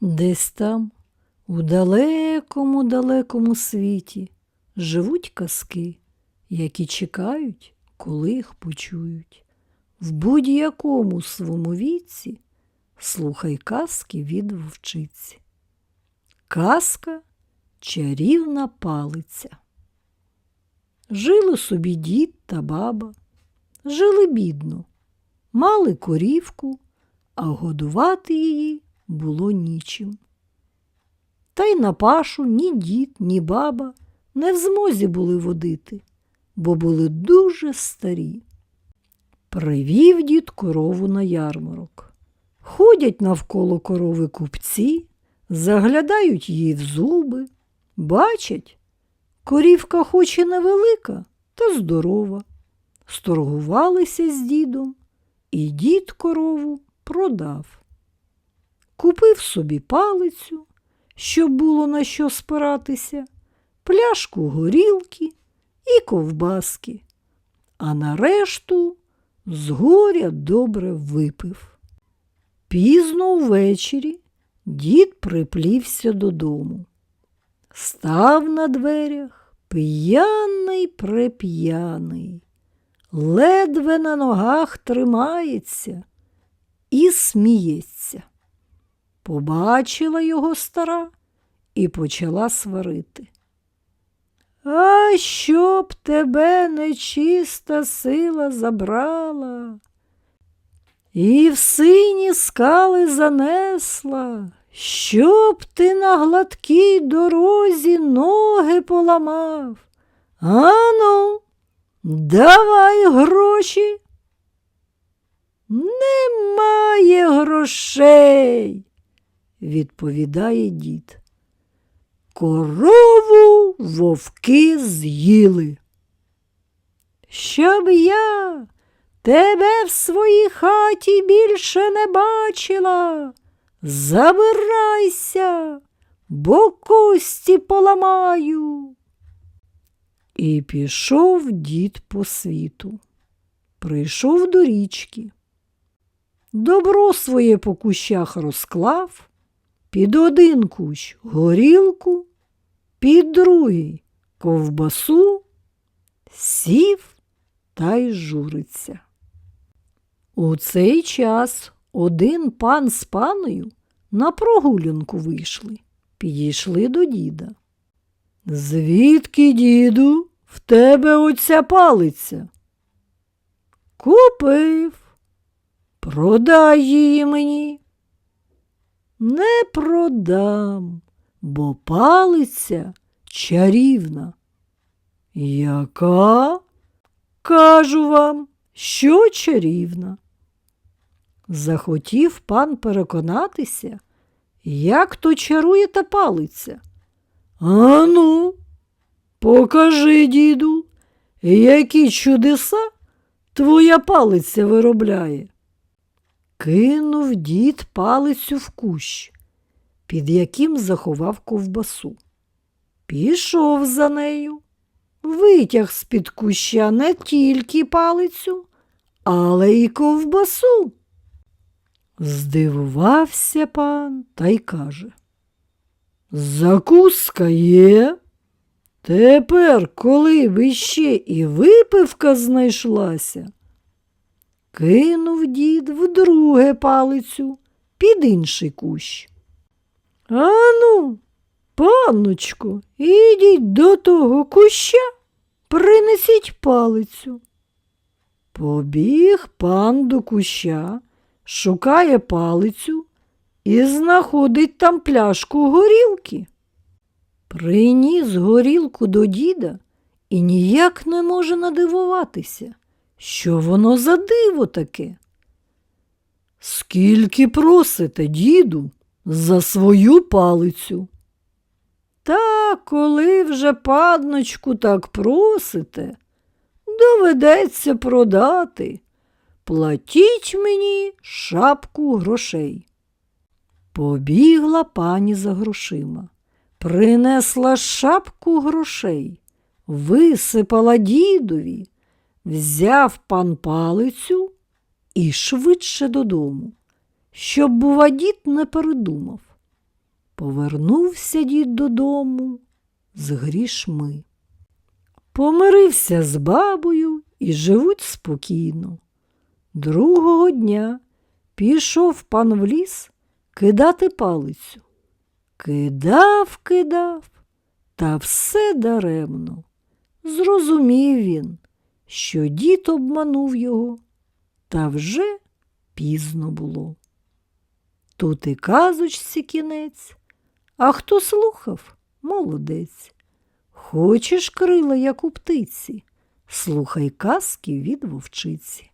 Десь там, у далекому далекому світі, живуть казки, які чекають, коли їх почують. В будь-якому своєму віці слухай казки від вовчиці. Казка чарівна палиця. Жили собі дід та баба, жили бідно, мали корівку, а годувати її було нічим. Та й на пашу ні дід, ні баба не в змозі були водити, бо були дуже старі. Привів дід корову на ярмарок. Ходять навколо корови купці, заглядають їй в зуби, бачать, корівка хоч і невелика, та здорова. Сторгувалися з дідом, і дід корову продав. Купив собі палицю, щоб було на що спиратися, пляшку горілки і ковбаски, а нарешту з горя добре випив. Пізно ввечері дід приплівся додому. Став на дверях п'яний преп'яний, ледве на ногах тримається і сміється. Побачила його стара і почала сварити. А щоб тебе нечиста сила забрала, і в сині скали занесла, щоб ти на гладкій дорозі ноги поламав. Ану, давай гроші. Немає грошей, відповідає дід. Корову вовки з'їли. Щоб я тебе в своїй хаті більше не бачила. Забирайся, бо кості поламаю. І пішов дід по світу. Прийшов до річки. Добро своє по кущах розклав, під один кущ горілку, під другий ковбасу, сів та й журиться. У цей час один пан з паною на прогулянку вийшли, підійшли до діда. Звідки, діду, в тебе оця палиця? Купив. Продай її мені. Не продам, бо палиця чарівна. Яка? Кажу вам, що чарівна. Захотів пан переконатися, як то чарує та палиця. Ану, покажи, діду, які чудеса твоя палиця виробляє. Кинув дід палицю в кущ, під яким заховав ковбасу. Пішов за нею, витяг з-під куща не тільки палицю, але й ковбасу. Здивувався пан та й каже. Закуска є. Тепер, коли б іще і випивка знайшлася, кинув дід вдруге палицю під інший кущ. Ану, панночко, ідіть до того куща, принесіть палицю. Побіг пан до куща, шукає палицю і знаходить там пляшку горілки. Приніс горілку до діда і ніяк не може надивуватися, що воно за диво таке. Скільки просите, діду, за свою палицю? Та коли вже падночку так просите, доведеться продати. Платіть мені шапку грошей. Побігла пані за грошима, принесла шапку грошей, висипала дідові, взяв пан палицю і швидше додому, щоб, бува, дід не передумав. Повернувся дід додому з грішми. Помирився з бабою і живуть спокійно. Другого дня пішов пан в ліс кидати палицю. Кидав, кидав, та все даремно. Зрозумів він, що дід обманув його, та вже пізно було. Тут і казочці кінець, а хто слухав, молодець. Хочеш крила, як у птиці, слухай казки від вовчиці.